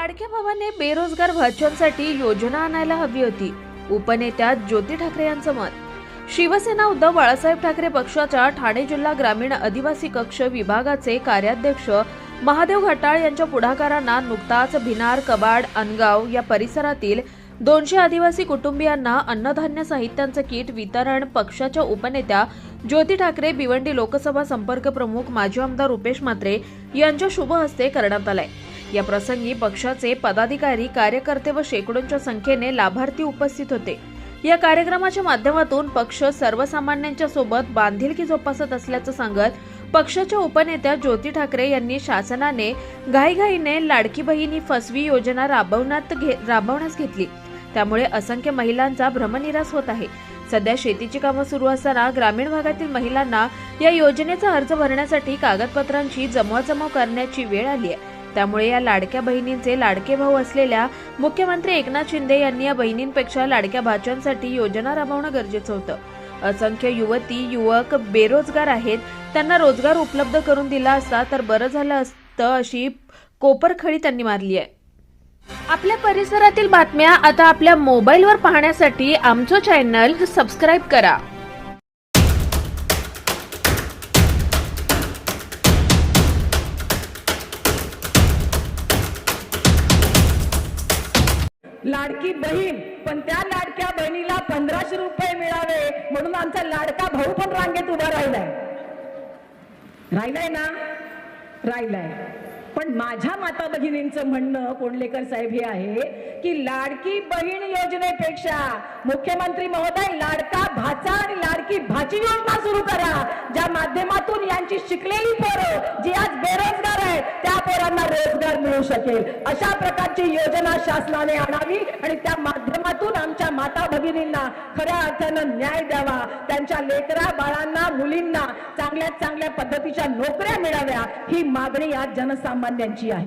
लाडक्या भावाने बेरोजगार भाजपांसाठी योजना आणायला हवी होती. उपनेत्या ज्योती ठाकरे यांचं मत. शिवसेना उद्धव बाळासाहेब ठाकरे पक्षाच्या ठाणे जिल्हा ग्रामीण आदिवासी कक्ष विभागाचे कार्याध्यक्ष महादेव घटाळ यांच्या पुढाकारांना नुकताच भिनार कबाड अनगाव या परिसरातील दोनशे आदिवासी कुटुंबियांना अन्नधान्य साहित्यांचं किट वितरण पक्षाच्या उपनेत्या ज्योती ठाकरे भिवंडी लोकसभा संपर्क प्रमुख माजी आमदार रुपेश म्हात्रे यांच्या शुभ हस्ते करण्यात आलाय. या प्रसंगी पक्षाचे पदाधिकारी कार्यकर्ते व शेकडोंच्या संख्येने लाभार्थी उपस्थित होते. या कार्यक्रमाच्या माध्यमातून पक्ष सर्वसामान्यांच्या सोबत बांधिलकी जोपासत असल्याचं सांगत पक्षाच्या उपनेत्या ज्योती ठाकरे यांनी शासनाने घाईघाईने लाडकी बहिणी फसवी योजना राबवण्यात घे राबवण्यास घेतली. त्यामुळे असंख्य महिलांचा भ्रमनिरास होत आहे. सध्या शेतीची कामं सुरू असताना ग्रामीण भागातील महिलांना या योजनेचा अर्ज भरण्यासाठी कागदपत्रांची जमवाजमव करण्याची वेळ आली आहे. त्यामुळे या लाडक्या बहिणींचे लाडके भाऊ असलेल्या मुख्यमंत्री एकनाथ शिंदे यांनी या बहिणींपेक्षा लाडक्या भाच्यांसाठी योजना राबवणं गरजेचं होतं. असंख्य युवती युवक बेरोजगार आहेत. त्यांना रोजगार उपलब्ध करून दिला असता तर बरं झालं असतं अशी कोपरखळी त्यांनी मारली आहे. आपल्या परिसरातील बातम्या आता आपल्या मोबाईलवर पाहण्यासाठी आमचं चॅनल सबस्क्राईब करा. लाडकी बहीण पण त्या लाडक्या बहिणीला पंधराशे रुपये मिळावे म्हणून आमचा लाडका भाऊ पण रांगेत उभा राहिलाय. राहिलाय ना? राहिलाय. पण माझ्या माता भगिनींचं म्हणणं कोंडलेकर साहेब हे आहे की लाडकी बहीण योजनेपेक्षा मुख्यमंत्री महोदय लाडका भाचा आणि लाडकी भाची योजना सुरू करा ज्या माध्यमातून यांची शिकलेली पोरं जी आज बेरोजगार आहे रोजगार मिळू शकेल. अशा प्रकारची योजना शासनाने आणावी आणि त्या माध्यमातून आमच्या माता भगिनींना खऱ्या अर्थानं न्याय द्यावा. त्यांच्या लेकरा बाळांना मुलींना चांगल्या चांगल्या पद्धतीच्या नोकऱ्या मिळाव्या. ही मागणी आज जनसामान्यांची आहे.